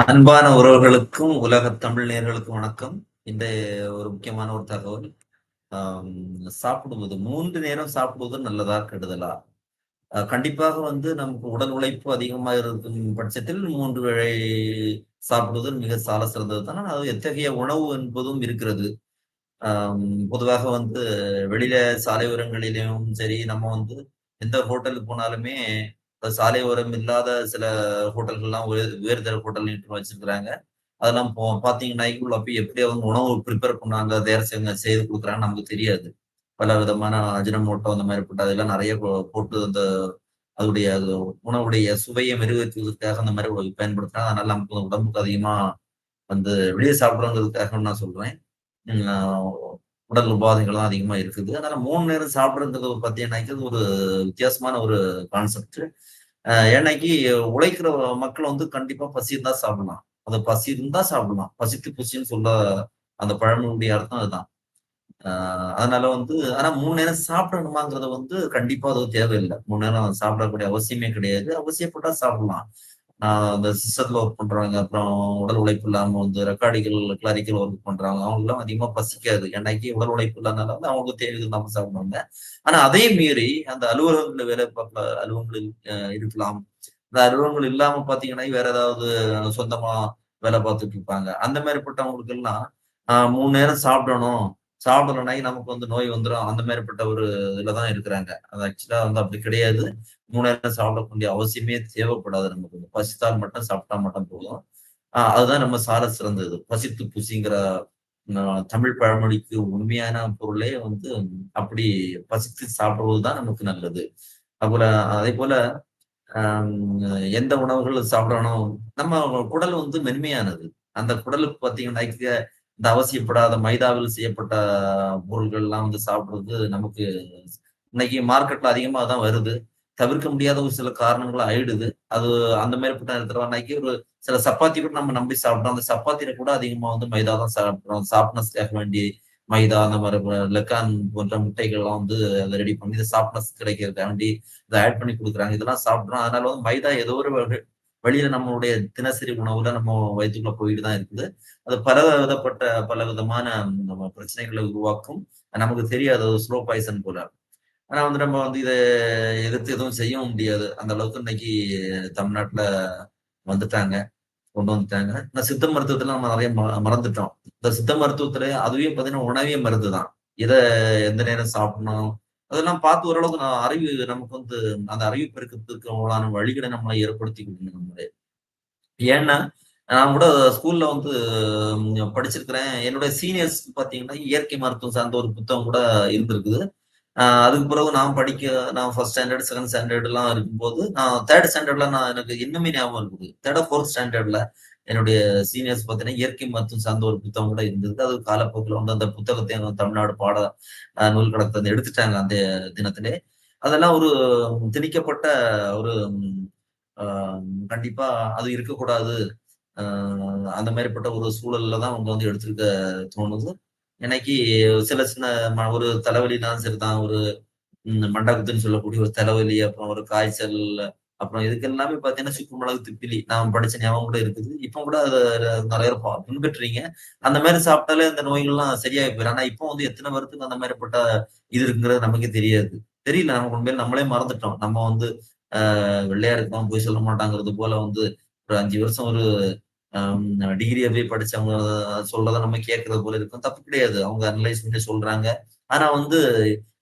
அன்பான உறவுகளுக்கும் உலக தமிழ் நேர்களுக்கும் வணக்கம். இந்த ஒரு முக்கியமான ஒரு தகவல் சாப்பிடுவது. மூன்று நேரம் சாப்பிடுவது நல்லதா கெடுதலா? கண்டிப்பாக வந்து நமக்கு உடல் உழைப்பு அதிகமாக இருக்கும் பட்சத்தில் மூன்று வேளை சாப்பிடுவது மிக சால சிறந்தது தான். அது எத்தகைய உணவு என்பதும் இருக்கிறது. பொதுவாக வந்து வெளியில சாலை உரங்களிலும் சரி நம்ம வந்து எந்த ஹோட்டலுக்கு போனாலுமே சாலை ஓரம் இல்லாத சில ஹோட்டல்கள்லாம் வேறு தர ஹோட்டல் வச்சிருக்கிறாங்க. அதெல்லாம் போ பார்த்தீங்கன்னா உள்ள போய் எப்படி அவங்க உணவு ப்ரிப்பேர் பண்ணாங்க தயார் செய்து கொடுக்குறாங்க நமக்கு தெரியாது. பல விதமான அஜினமோட்டோ அந்த மாதிரி போட்டு அதெல்லாம் நிறைய போட்டு அந்த அதோடைய உணவுடைய சுவையை மெருகேற்றுவதற்காக அந்த மாதிரி பயன்படுத்துறாங்க. அதனால நமக்கு உடம்புக்கு அதிகமா வந்து வெளியே சாப்பிடுறதுக்காக நான் சொல்றேன். உடல் உபாதைகள் தான் அதிகமா இருக்குது. அதனால மூணு நேரம் சாப்பிடுறது பார்த்தீங்கன்னாக்கி ஒரு வித்தியாசமான ஒரு கான்செப்ட் ஏன்னாக்கி உழைக்கிற மக்கள் வந்து கண்டிப்பா பசி இருந்தா சாப்பிடலாம். அந்த பசி இருந்தா சாப்பிடலாம். பசித்து புசின்னு சொல்ல அந்த பழமொழியுடைய அர்த்தம் அதுதான். அதனால வந்து ஆனா மூணு நேரம் சாப்பிடணுமாங்கிறத வந்து கண்டிப்பா அது தேவையில்லை. மூணு நேரம் சாப்பிடக்கூடிய அவசியமே கிடையாது. அவசியப்பட்டா சாப்பிடலாம். அந்த சிஸ்டத்துல ஒர்க் பண்றவங்க அப்புறம் உடல் உழைப்பு இல்லாம வந்து ரெக்கார்டிகள் கிளாரிக்கல் ஒர்க் பண்றாங்க அவங்க எல்லாம் அதிகமா பசிக்காது. என்னைக்கு உடல் உழைப்பு இல்லாதனால வந்து அவங்களுக்கு தேவை நம்ம சாப்பிடுவாங்க. ஆனா அதே மீறி அந்த அலுவலகங்கள்ல வேலை பார்க்கல அலுவலகங்கள் இருக்கலாம். இந்த அலுவலகங்கள் இல்லாம பாத்தீங்கன்னா வேற ஏதாவது சொந்தமா வேலை பார்த்துட்டு இருப்பாங்க. அந்த மாதிரிப்பட்டவங்களுக்கு எல்லாம் மூணு நேரம் சாப்பிடணும். சாப்பிடலனாக்கி நமக்கு வந்து நோய் வந்துடும் அந்த மாதிரிப்பட்ட ஒரு இதுலதான் இருக்கிறாங்க. அது ஆக்சுவலா வந்து அப்படி கிடையாது. மூணு நேரம் சாப்பிடக்கூடிய அவசியமே தேவைப்படாது நமக்கு. பசித்தால் மட்டும் சாப்பிட்டா மட்டும் போதும். ஆஹ் அதுதான் நம்ம சார சிறந்தது. பசித்து புசிங்கிற தமிழ் பழமொழிக்கு உண்மையான பொருளே வந்து அப்படி பசித்து சாப்பிடுவதுதான் நமக்கு நல்லது. அப்புறம் அதே போல எந்த உணவுகள் சாப்பிடணும்? நம்ம குடல் வந்து மென்மையானது. அந்த குடலுக்கு பார்த்தீங்கன்னா இந்த அவசியப்படாத மைதாவில் செய்யப்பட்ட பொருள்கள் எல்லாம் வந்து சாப்பிடுறது நமக்கு இன்னைக்கு மார்க்கெட்ல அதிகமா தான் வருது. தவிர்க்க முடியாத ஒரு சில காரணங்கள் ஆயிடுது. அது அந்த மாதிரி நேரத்துல ஒரு சில சப்பாத்தி கூட நம்ம நம்பி சாப்பிட்றோம். அந்த சப்பாத்தியில கூட அதிகமா வந்து மைதா தான் சாப்பிட்றோம். சாப்பிட்னஸ்க்காக வேண்டி மைதா அந்த மாதிரி லெக்கான் போன்ற முட்டைகள்லாம் வந்து அதை ரெடி பண்ணி இதை சாப்பிட்னஸ் கிடைக்கிறதுக்காக வேண்டி இதை ஆட் பண்ணி கொடுக்குறாங்க. இதெல்லாம் சாப்பிட்றோம். அதனால வந்து மைதா ஏதோ ஒரு வழியில நம்மளுடைய தினசரி உணவுல நம்ம வயிற்றுக்குள்ள போயிட்டு தான் இருக்குது. அது பல விதப்பட்ட பல விதமான நம்ம பிரச்சனைகளை உருவாக்கும். நமக்கு தெரியாது ஸ்லோ பாய்சன் போல. ஆனா வந்து நம்ம வந்து இதை எதிர்த்து எதுவும் செய்யவும் முடியாது. அந்த அளவுக்கு இன்னைக்கு தமிழ்நாட்டுல வந்துட்டாங்க கொண்டு வந்துட்டாங்க. இந்த சித்த மருத்துவத்துல நம்ம நிறைய மறந்துட்டோம். இந்த சித்த மருத்துவத்துல அதுவே பாத்தீங்கன்னா உணவே மருந்து தான். இதை எந்த நேரம் சாப்பிடணும் அதெல்லாம் பார்த்து ஓரளவுக்கு நான் அறிவு நமக்கு வந்து அந்த அறிவு பெருக்கத்துக்கு வழிகளை நம்மளை ஏற்படுத்தி கொடுங்க நம்மளே. ஏன்னா நான் கூட ஸ்கூல்ல வந்து படிச்சிருக்கிறேன். என்னுடைய சீனியர்ஸ் பாத்தீங்கன்னா இயற்கை மருத்துவம் சார்ந்த ஒரு புத்தகம் கூட இருந்திருக்குது. அதுக்கு பிறகு நான் படிக்க நான் ஃபர்ஸ்ட் ஸ்டாண்டர்ட் செகண்ட் ஸ்டாண்டர்ட் எல்லாம் இருக்கும்போது நான் தேர்ட் ஸ்டாண்டர்ட்ல நான் எனக்கு இன்னுமே ஞாபகம் இருக்குது. தேர்ட் ஃபோர்த் ஸ்டாண்டர்ட்ல என்னுடைய சீனியர்ஸ் பார்த்தீங்கன்னா இயற்கை மருத்துவம் சார்ந்த ஒரு புத்தகம் கூட இருந்தது அது காலப்போக்கில் வந்து அந்த புத்தகத்தை தமிழ்நாடு பாட நூல் கடத்தை எடுத்துட்டாங்க அந்த தினத்திலே. அதெல்லாம் ஒரு திணிக்கப்பட்ட ஒரு கண்டிப்பா அது இருக்கக்கூடாது. அந்த மாதிரிப்பட்ட ஒரு சூழல்ல தான் அவங்க வந்து எடுத்திருக்க தோணுது. இன்னைக்கு சில சின்ன ஒரு தலைவலினாலும் சரிதான். ஒரு மண்டபத்துன்னு சொல்லக்கூடிய ஒரு தலைவலி அப்புறம் ஒரு காய்ச்சல் அப்புறம் இதுக்கு எல்லாமே பாத்தீங்கன்னா சுக்கு மிளகு திப்பிலி. நான் படிச்ச ஞாபகம் கூட இருக்குது. இப்போ கூட அதை நிறைய பின்பற்றுறீங்க. அந்த மாதிரி சாப்பிட்டாலே அந்த நோய்கள்லாம் சரியாகி போயிடும். ஆனா இப்போ வந்து எத்தனை வருத்துக்கு அந்த மாதிரி மாதிரிப்பட்ட இது இருக்குங்கிறது நமக்கு தெரியாது. தெரியல. நமக்கு உண்மையில நம்மளே மறந்துட்டோம். நம்ம வந்து ஆஹ் வெள்ளையா இருக்கோம் போய் சொல்ல மாட்டாங்கிறது போல வந்து ஒரு அஞ்சு வருஷம் ஒரு டிகிரியை போய் படிச்சவங்க சொல்றத நம்ம கேட்கறது போல இருக்கும். தப்பு கிடையாது. அவங்க அனலைஸ் பண்ணி சொல்றாங்க. ஆனா வந்து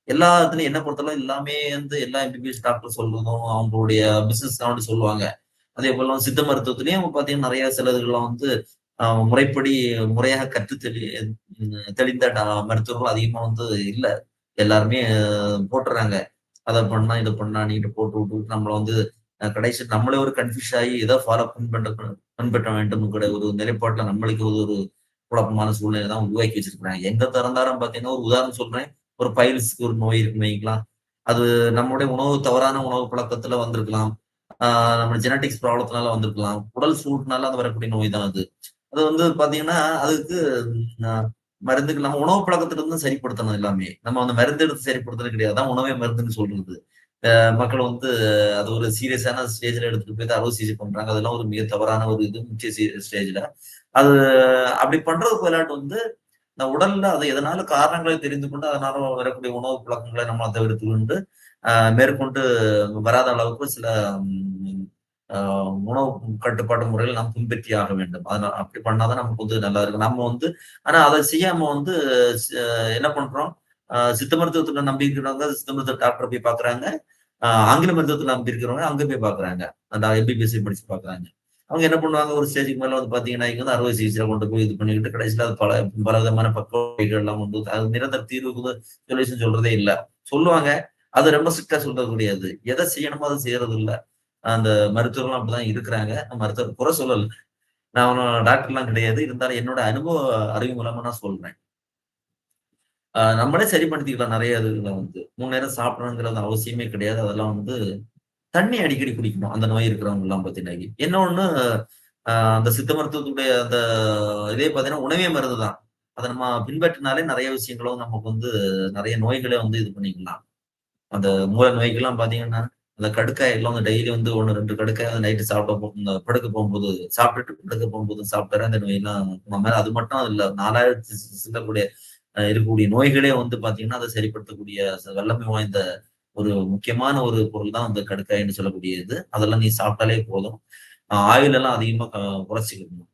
எல்லா இடத்துலயும் என்ன பொறுத்தளவு எல்லாமே வந்து எல்லா எம்பிபிஎஸ் டாக்டர் சொல்றதும் அவங்களுடைய பிசினஸ் வந்து சொல்லுவாங்க. அதே போல சித்த மருத்துவத்திலயும் பாத்தீங்கன்னா நிறைய சிலதுகள்லாம் வந்து முறைப்படி முறையாக கற்று தெளி தெளிந்த மருத்துவர்கள் அதிகமா வந்து இல்லை. எல்லாருமே போட்டுறாங்க. அதை பண்ணா இதை பண்ணா நீட்டு போட்டு விட்டு நம்மள வந்து கடைசி நம்மளே ஒரு கன்ஃபியூஸ் ஆகி இதை ஃபாலோ பின்பற்ற பின்பற்ற வேண்டும் கூட ஒரு நிலைப்பாட்டுல நம்மளுக்கு ஒரு குழப்பமான சூழ்நிலை தான் உருவாக்கி வச்சிருக்கிறாங்க. எங்க திறந்தாரம் பாத்தீங்கன்னா ஒரு உதாரணம் சொல்றேன். ஒரு பைல்ஸ்க்கு ஒரு நோய் இருக்குன்னு வைங்களா? அது நம்மளுடைய உணவு தவறான உணவு பழக்கத்துல வந்திருக்கலாம். ஆஹ் நம்ம ஜெனட்டிக்ஸ் ப்ராப்ளத்தினால வந்திருக்கலாம். உடல் சூட்னால அது வரக்கூடிய நோய் தான் அது. அது வந்து பாத்தீங்கன்னா அதுக்கு மருந்துக்கு நம்ம உணவு பழக்கத்துல இருந்து சரிப்படுத்தணும் எல்லாமே. நம்ம அந்த மருந்து எடுத்து சரிப்படுத்துறது கிடையாது. தான் உணவே மருந்துன்னு சொல்றது. மக்கள் வந்து அது ஒரு சீரியஸான ஸ்டேஜ்ல எடுத்துட்டு போய் அறுவை சிகிச்சை பண்றாங்க. அதெல்லாம் ஒரு மிக தவறான ஒரு இது முக்கிய ஸ்டேஜ்ல. அது அப்படி பண்றதுக்கு விளையாட்டு வந்து, இந்த உடல்ல அது எதனால காரணங்களை தெரிந்து கொண்டு, அதனால வரக்கூடிய உணவு பழக்கங்களை நம்ம தவிர்த்து கொண்டு, மேற்கொண்டு வராத அளவுக்கு சில உணவு கட்டுப்பாட்டு முறையில் நாம் பின்பற்றியாக வேண்டும். அதனால அப்படி பண்ணாதான் நமக்கு வந்து நல்லா இருக்கும். நம்ம வந்து ஆனா அதை செய்யாம வந்து என்ன பண்றோம்? சித்த மருத்துவத்துல நம்பி இருக்கிறவங்க சித்த மருத்துவ டாக்டர் போய் பார்க்குறாங்க. ஆங்கில மருத்துவத்துல நம்பி இருக்கிறவங்க அங்க போய் பார்க்குறாங்க. அந்த எம்பிபிஎஸ் படிச்சு பார்க்குறாங்க. அவங்க என்ன பண்ணுவாங்க, ஒரு ஸ்டேஜுக்கு மேல வந்து பார்த்தீங்கன்னா, இங்க வந்து அறுவை சிகிச்சை கொண்டு போய் இது பண்ணிக்கிட்டு, கடைசியில அது பல பலவிதமான எல்லாம் கொண்டு அது நிரந்தர தீர்வுக்கு சொல்யூஷன் சொல்றதே இல்ல. சொல்லுவாங்க. அது ரொம்ப ஸ்ட்ரிக்ட்டா சொல்றது கிடையாது. எதை செய்யணுமோ அதை செய்றது இல்ல. அந்த மருத்துவர்களும் அப்படிதான் இருக்கிறாங்க. மருத்துவர் குறை சொல்லல. நான் டாக்டர் டாக்டர்லாம் கிடையாது. இருந்தாலும் என்னோட அனுபவ அறிவு மூலமா நான் சொல்றேன். அ நம்மளே சரிப்படுத்திக்கலாம் நிறைய இதுல வந்து. மூணு நேரம் சாப்பிடணுங்கிறது அவசியமே கிடையாது. அதெல்லாம் வந்து தண்ணி அடிக்கடி குடிக்கணும். அந்த நோய் இருக்கிறவங்க எல்லாம் பார்த்தீங்கன்னா என்ன ஒண்ணு அந்த சித்த மருத்துவத்துடைய அந்த இதே பார்த்தீங்கன்னா, உணவே மருந்து தான். அதை நம்ம பின்பற்றினாலே நிறைய விஷயங்களும் நமக்கு வந்து நிறைய நோய்களே வந்து இது பண்ணிக்கலாம். அந்த மூல நோய்க்கெல்லாம் பார்த்தீங்கன்னா, அந்த கடுக்காய் எல்லாம் வந்து டெய்லி வந்து 1, 2 கடுக்காய் வந்து நைட்டு சாப்பிட போ இந்த படுக்க போகும்போது சாப்பிட்டுட்டு படுக்க போகும்போது சாப்பிட்டாரு அந்த நோயெல்லாம் குணமா அது மட்டும் இல்லை நாலாயிரத்தி செல்லக்கூடிய இருக்கக்கூடிய நோய்களே வந்து பார்த்தீங்கன்னா, அதை சரிப்படுத்தக்கூடிய வல்லமை வாய்ந்த ஒரு முக்கியமான ஒரு பொருள் தான் அந்த கடுக்காய்ன்னு சொல்லக்கூடியது. அதெல்லாம் நீ சாப்பிட்டாலே போதும். அ ஆயில் எல்லாம் அதிகமாக குறைச்சிக்கணும்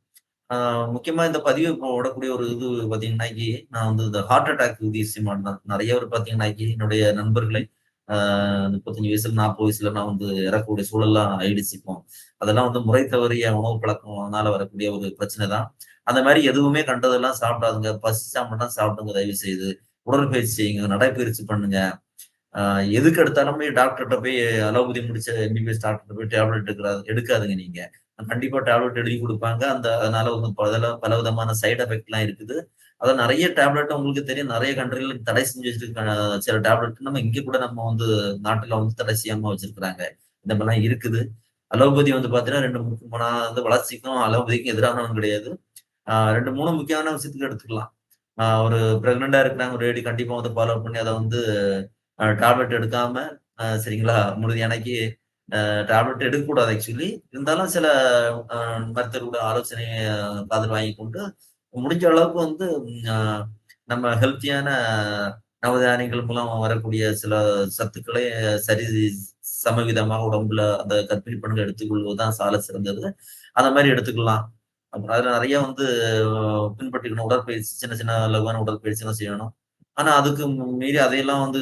முக்கியமா இந்த பதிவு ஓடக்கூடிய ஒரு இது பார்த்தீங்கன்னாக்கி, நான் வந்து இந்த ஹார்ட் அட்டாக் விஷயமா தான் நிறைய பேர் பார்த்தீங்கன்னாக்கி, என்னுடைய நண்பர்களை முப்பத்தஞ்சு வயசுல, 40 வயசுல நான் வந்து இறக்கக்கூடிய சூழல்லாம் ஆயிடுச்சுப்போம் அதெல்லாம் வந்து முறை தவறிய உணவு பழக்கம்னால வரக்கூடிய ஒரு பிரச்சனை தான். அந்த மாதிரி எதுவுமே கண்டதெல்லாம் சாப்பிடாதுங்க பசி சாப்பிட்டா சாப்பிடுங்க தயவு செய்து. உடற்பயிற்சி செய்யுங்க, நடைப்பயிற்சி பண்ணுங்க. எதுக்கு எடுத்தாலுமே டாக்டர்கிட்ட போய் அலோபதி முடிச்ச எம்பிபிஎஸ் டாக்டர்கிட்ட போய் டேப்லெட் எடுக்கிறா எடுக்காதுங்க நீங்க. கண்டிப்பா டேப்லெட் எழுதி கொடுப்பாங்க அந்த அதனால வந்து பல பலவிதமான சைட் எஃபெக்ட்லாம் இருக்குது. அதான் நிறைய டேப்லெட் உங்களுக்கு தெரியும். நிறைய கண்ட்ரில தடை செஞ்சு வச்சிருக்க சில டேப்லெட் நம்ம இங்க கூட நம்ம வந்து நாட்டுல வந்து தடை செய்யாம வச்சிருக்கிறாங்க. இந்த மாதிரிலாம் இருக்குது. அலோபதி வந்து பார்த்தீங்கன்னா 2 முக் நான் வந்து வளர்ச்சிக்கும், அலோபதிக்கும் எதிரானவன் கிடையாது. ரெண்டு மூணு முக்கியமான விஷயத்துக்கு எடுத்துக்கலாம். ஒரு பிரெக்னன்ட்டா இருக்கிறாங்க ஒரு லேடி கண்டிப்பா வந்து ஃபாலோ பண்ணி அதை வந்து டேப்லெட் எடுக்காம சரிங்களா? முடிஞ்ச அன்னைக்கு டேப்லெட் எடுக்கக்கூடாது ஆக்சுவலி. இருந்தாலும் சில மருத்துவர்களோட ஆலோசனை காதல் வாங்கி கொண்டு, முடிஞ்ச அளவுக்கு வந்து நம்ம ஹெல்த்தியான நவதானியங்கள் மூலம் வரக்கூடிய சில சத்துக்களை சரி சமவிதமாக உடம்புல அந்த கர்ப்பிணி பெண்கள் எடுத்துக்கொள்வது தான் சால சிறந்தது. அந்த மாதிரி எடுத்துக்கலாம். அப்புறம் அதில் நிறைய வந்து பின்பற்றிக்கணும். உடற்பயிற்சி சின்ன சின்ன லகுவான உடற்பயிற்சிலாம் செய்யணும். ஆனா அதுக்கு மீறி அதையெல்லாம் வந்து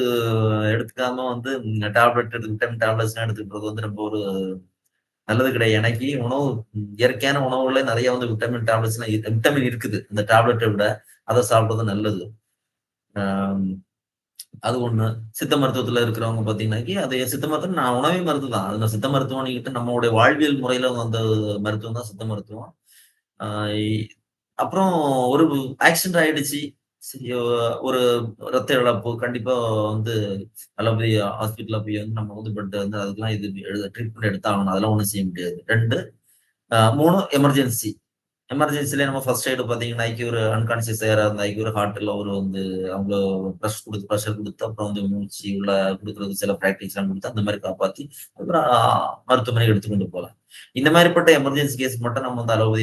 எடுத்துக்காம வந்து டேப்லெட் எடுத்து விட்டமின் டேப்லெட்ஸ்லாம் எடுத்துக்கிறது வந்து ரொம்ப ஒரு நல்லது கிடையாது. எனக்கு உணவு இயற்கையான உணவுல நிறைய வந்து விட்டமின் டேப்லெட்ஸ்லாம் விட்டமின் இருக்குது. இந்த டேப்லெட்டை விட. அதை சாப்பிடுறது நல்லது. அது ஒண்ணு. சித்த மருத்துவத்துல இருக்கிறவங்க பாத்தீங்கன்னாக்கி அது சித்த மருத்துவம் நான் உணவே மருந்து தான். அதுல சித்த மருத்துவம்னிக்கிட்டு நம்மளுடைய வாழ்வியல் முறையில வந்த மருத்துவம் தான் சித்த மருத்துவம். அப்புறம் ஒரு ஆக்சிடென்ட் ஆயிடுச்சு. ஒரு ரத்த இழப்பு கண்டிப்பா வந்து அலோபதி ஹாஸ்பிட்டல்ல போய் வந்து நம்ம வந்து பெட் வந்து அதுக்கெல்லாம் இது எழுத ட்ரீட்மெண்ட் எடுத்தாகணும். அதெல்லாம் ஒண்ணும் செய்ய முடியாது. ரெண்டு மூணு எமர்ஜென்சி. எமர்ஜென்சிலே நம்ம ஃபர்ஸ்ட் எய்டு பார்த்தீங்கன்னா ஒரு அன்கான்சியஸ் ஏராக இருந்தாக்கி ஒரு ஹார்ட்டில் ஒரு வந்து அவங்க ப்ரெஷ் குடுத்து ப்ரெஷர் கொடுத்து அப்புறம் வந்து மூச்சு உள்ள குடுக்குறது சில ப்ராக்டிஸ்லாம் கொடுத்து அந்த மாதிரி காப்பாற்றி அப்புறம் மருத்துவமனைக்கு எடுத்துக்கொண்டு கொண்டு இந்த மாதிரிப்பட்ட எமர்ஜென்சி கேஸ் மட்டும் நம்ம வந்து அளவு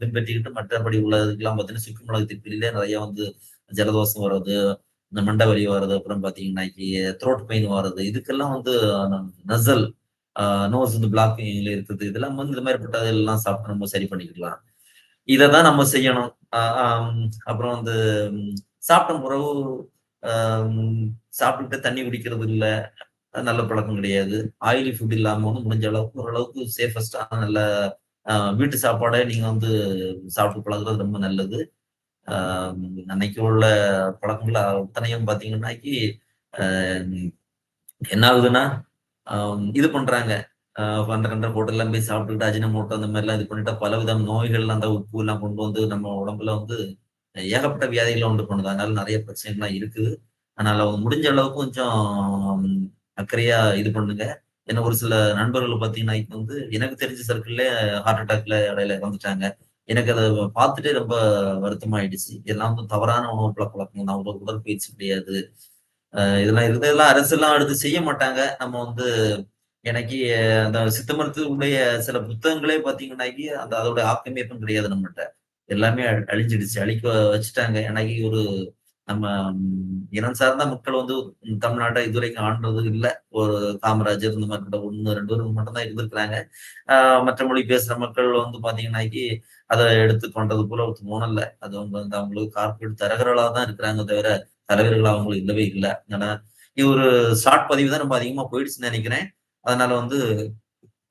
பின்பற்றிக்கிட்டு மற்றபடி உள்ளதுக்கெல்லாம் பார்த்தீங்கன்னா, சுக்கு மிளகு திப்பிலிலே வந்து ஜலதோஷம் வர்றது, இந்த மண்டை வலி வர்றது, அப்புறம் பார்த்தீங்கன்னாக்கி த்ரோட் பெயின் வர்றது, இதுக்கெல்லாம் வந்து நசல் நோஸ் வந்து பிளாக்கிங்ல இருக்குது. இதெல்லாம் வந்து இந்த மாரிப்பட்டதெல்லாம் சாப்பிட்டு நம்ம சரி பண்ணிக்கலாம். இதை தான் நம்ம செய்யணும். அப்புறம் வந்து சாப்பிட்ட உறவு அ சாப்பிட்டுட்டு தண்ணி குடிக்கிறது இல்ல. நல்ல பழக்கம் கிடையாது. ஆயிலி ஃபுட் இல்லாம ஒன்றும் முடிஞ்ச அளவுக்கு ஓரளவுக்கு சேஃபஸ்ட்டான நல்ல அ வீட்டு சாப்பாடை நீங்க வந்து சாப்பிட்டு பழகுறது ரொம்ப நல்லது. அன்னைக்கு உள்ள பழக்கங்கள் அத்தனையும் பார்த்தீங்கன்னாக்கி, என்ன ஆகுதுன்னா, இது பண்றாங்க. அந்த கண்ட ஹோட்டல்லாம் போய் சாப்பிட்டுக்கிட்டு அஜினமோட்டோ அந்த மாதிரிலாம் இது பண்ணிட்டா பலவித நோய்கள் அந்த உப்பு எல்லாம் கொண்டு வந்து நம்ம உடம்புல வந்து ஏகப்பட்ட வியாதிகள்லாம் உண்டு பண்ணுது. அதனால நிறைய பிரச்சனைகள்லாம் இருக்குது. அதனால முடிஞ்ச அளவுக்கு கொஞ்சம் அக்கறையா இது பண்ணுங்க. ஏன்னா ஒரு சில நண்பர்கள் பார்த்தீங்கன்னா, இப்போ வந்து எனக்கு தெரிஞ்ச சர்க்கிள்லயே ஹார்ட் அட்டாக்ல இடையில இறந்துட்டாங்க. எனக்கு அதை பார்த்துட்டே ரொம்ப வருத்தமாயிடுச்சு. இதெல்லாம் வந்து தவறான உணவு பழக்கவழக்கம் தான். உடற்பயிற்சி கிடையாது. இதெல்லாம் இருந்ததெல்லாம் இதெல்லாம் அரசெல்லாம் அடுத்து செய்ய மாட்டாங்க. நம்ம வந்து எனக்கு அந்த சித்த மருத்துவத்துடைய சில புத்தகங்களே பார்த்தீங்கன்னாக்கி, அந்த அதோட ஆக்கமேப்பம் கிடையாது நம்மகிட்ட எல்லாமே அ அழிஞ்சிடுச்சு. அழிக்க வச்சுட்டாங்க. எனக்கு ஒரு நம்ம இனம் சார்ந்த மக்கள் வந்து தமிழ்நாட்டை இதுவரைக்கும் ஆண்டது இல்ல. ஒரு காமராஜர் இந்த மாரி கூட 1, 2 பேர் மட்டும் தான் இருந்திருக்கிறாங்க. மற்ற மொழி பேசுற மக்கள் வந்து பார்த்தீங்கன்னாக்கி, அதை எடுத்து பண்றது போல தோணல. அது அவங்க வந்து அவங்களுக்கு கார்ப்பரேட் தரகர்களா தான் இருக்கிறாங்க தவிர, தலைவர்களா அவங்களுக்கு இல்லவே இல்லை ஏன்னா, இது ஒரு ஷார்ட் பதிவு தான் ரொம்ப அதிகமா போயிடுச்சுன்னு நினைக்கிறேன் அதனால வந்து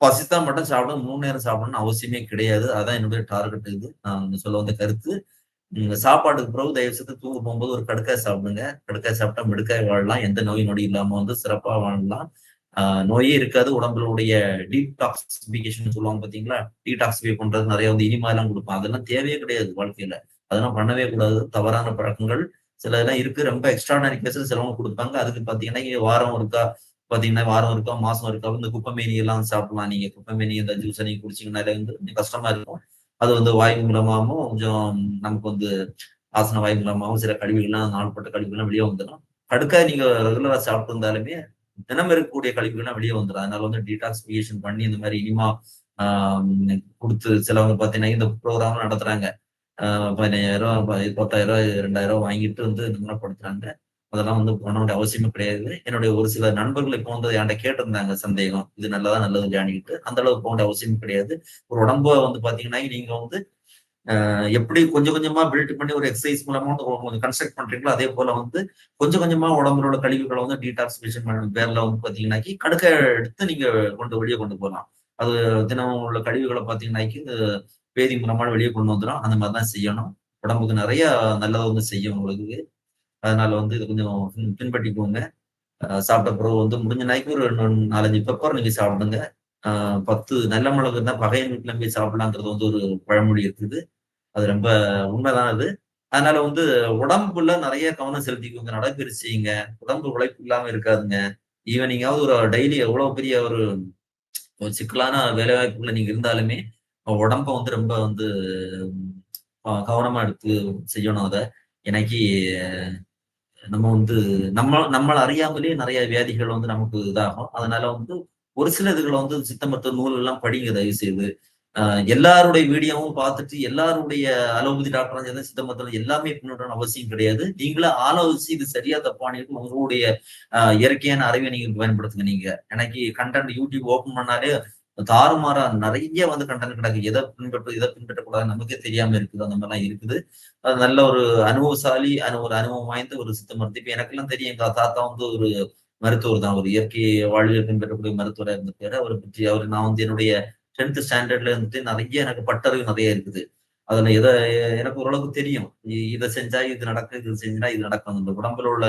பசித்தா மட்டும் சாப்பிடணும். மூணு நேரம் சாப்பிடணும்னு அவசியமே கிடையாது. அதான் என்னுடைய டார்கெட் இது. நான் சொல்ல வந்த கருத்து. சாப்பாட்டுக்கு பிறகு தயவு செய்து தூங்க போகும்போது ஒரு கடுக்காய் சாப்பிடுங்க. கடுக்காய் சாப்பிட்டா மிடுக்காய் வாழலாம். எந்த நோய் நொடி இல்லாம வந்து சிறப்பா வாழலாம். நோயே இருக்காது. உடம்புடைய டீடாக்சிபிகேஷன் சொல்லுவாங்க பார்த்தீங்களா? டீடாக்ஸிஃபை பண்றது நிறைய வந்து இனிமாலாம் குடுப்பான். அதெல்லாம் தேவையே கிடையாது வாழ்க்கையில. அதெல்லாம் பண்ணவே கூடாது. தவறான பழக்கங்கள் சில இதெல்லாம் இருக்கு. ரொம்ப எக்ஸ்ட்ரார்டினரி கேஸ்ல சிலவங்க கொடுப்பாங்க அதுக்கு பார்த்தீங்கன்னா, வாரம் ஒருக்கா பார்த்தீங்கன்னா, வாரம் இருக்கா மாசம் இருக்கா இந்த குப்பைமேனி எல்லாம் சாப்பிடலாம் நீங்க. குப்பைமேனி இந்த ஜூஸை நீங்க குடிச்சீங்கன்னா வந்து கொஞ்சம் கஷ்டமா இருக்கும். அது வந்து வாய் மூலமாகவும் கொஞ்சம் நமக்கு வந்து ஆசன வாய் மூலமாகவும் சில கழிவுகள்லாம் நாள்பட்ட கழிவுகள்லாம் வெளியே வந்துடும் கடுக்காய் நீங்க ரெகுலரா சாப்பிட்டு இருந்தாலுமே, தினம் இருக்கக்கூடிய கழிவுகள்லாம் வெளியே வந்துடும் அதனால வந்து டீடாக்சிபிகேஷன் பண்ணி இந்த மாதிரி இனிமா கொடுத்து சிலவங்க பார்த்தீங்கன்னா, இந்த ப்ரோக்ராம் நடத்துறாங்க. பதினாயிரம் ரூ. 15,000 ப ரூ. 10,000 ரூ. 2,000 வாங்கிட்டு வந்து குணப்படுத்துறாங்க. அதெல்லாம் வந்து பண்ண வேண்டிய அவசியமே கிடையாது. என்னுடைய ஒரு சில நண்பர்கள் இப்ப வந்து கேட்டிருந்தாங்க சந்தேகம். இது நல்லதா நல்லது ஜானிக்கிட்டு அந்த அளவுக்கு போக வேண்டிய அவசியம் கிடையாது. ஒரு உடம்ப வந்து பாத்தீங்கன்னா நீங்க வந்து எப்படி கொஞ்சம் கொஞ்சமா பில்ட் பண்ணி ஒரு எக்ஸசைஸ் மூலமா வந்து கொஞ்சம் கன்ஸ்ட்ரக்ட் பண்றீங்களோ, அதே போல வந்து கொஞ்சம் கொஞ்சமா உடம்புலோட கழிவுகளை வந்து டீடாக்சிபிகேஷன் பண்ண பேர்ல வந்து பாத்தீங்கன்னாக்கி கடுக்க எடுத்து நீங்க கொண்டு வெளியே கொண்டு போகலாம் அது தினமும் உள்ள கழிவுகளை பாத்தீங்கன்னாக்கி இந்த வேதி மூலமா வெளியே கொண்டு வந்துடும் அந்த மாதிரி தான் செய்யணும். உடம்புக்கு நிறைய நல்லதை வந்து செய்யும் உங்களுக்கு. அதனால வந்து இது கொஞ்சம் பின்பற்றிக்கோங்க. சாப்பிட்ட பிறகு வந்து முடிஞ்ச நாளைக்கு ஒரு 4, 5 பெப்பர் நீங்க சாப்பிடுங்க. பத்து நல்ல மிளகு இருந்தால் பகையன் வீட்டில் போய் சாப்பிடலாங்கிறது வந்து ஒரு பழமொழி இருக்குது. அது ரொம்ப உண்மைதான் அது. அதனால வந்து உடம்புல நிறைய கவனம் செலுத்திக்கோங்க. நடைப்பயிற்சி உடம்பு உழைப்பு இல்லாம இருக்காதுங்க. ஈவினிங்காவது ஒரு டெய்லி எவ்வளோ பெரிய ஒரு ஒரு சிக்கலான வேலைவாய்ப்புல நீங்க இருந்தாலுமே, உடம்ப வந்து ரொம்ப வந்து கவனமா எடுத்து செய்யணும் அதை எனக்கு நம்ம வந்து நம்ம நம்மளை அறியாமலேயே நிறைய வியாதிகள் வந்து நமக்கு இதாகும். அதனால வந்து ஒரு சில இதுகளை வந்து சித்த மருத்துவ நூல்கள்லாம் படிங்க தயவு செய்து. அ எல்லாருடைய வீடியோவும் பார்த்துட்டு, எல்லாருடைய அலோபதி டாக்டரும் சரி, சித்த மருத்துவம் எல்லாமே பின்பற்றணும்னு அவசியம் கிடையாது. நீங்களும் ஆலோசிச்சு இது சரியா தப்பான்னு உங்களுடைய இயற்கையான அறிவை நீங்க பயன்படுத்துங்க நீங்க. எனக்கு கண்டென்ட் யூடியூப் ஓப்பன் பண்ணாலே தாறுமாறா நிறைய வந்து கண்டனம் கிடக்கு. எதை பின்பற்ற எதை பின்பற்றக்கூடாது நமக்கே தெரியாம இருக்குது. அந்த மாதிரிலாம் இருக்குது. அது நல்ல ஒரு அனுபவசாலி, அனு ஒரு அனுபவம் வாய்ந்த ஒரு சித்த மருத்துவ இப்ப எனக்கெல்லாம் தெரியும். எங்க தாத்தா வந்து ஒரு மருத்துவர் தான். ஒரு இயற்கை வாழ்வியல் பின்பற்றக்கூடிய மருத்துவராக இருந்திருக்காரு. அவரை பற்றி அவர் நான் வந்து என்னுடைய 10த் ஸ்டாண்டர்ட்ல இருந்துட்டு நிறைய எனக்கு பட்டறிவு நிறைய இருக்குது. அதுல எதை எனக்கு ஓரளவுக்கு தெரியும். இதை செஞ்சா இது நடக்கும். இது செஞ்சா இது நடக்கும். அந்த உடம்புல உள்ள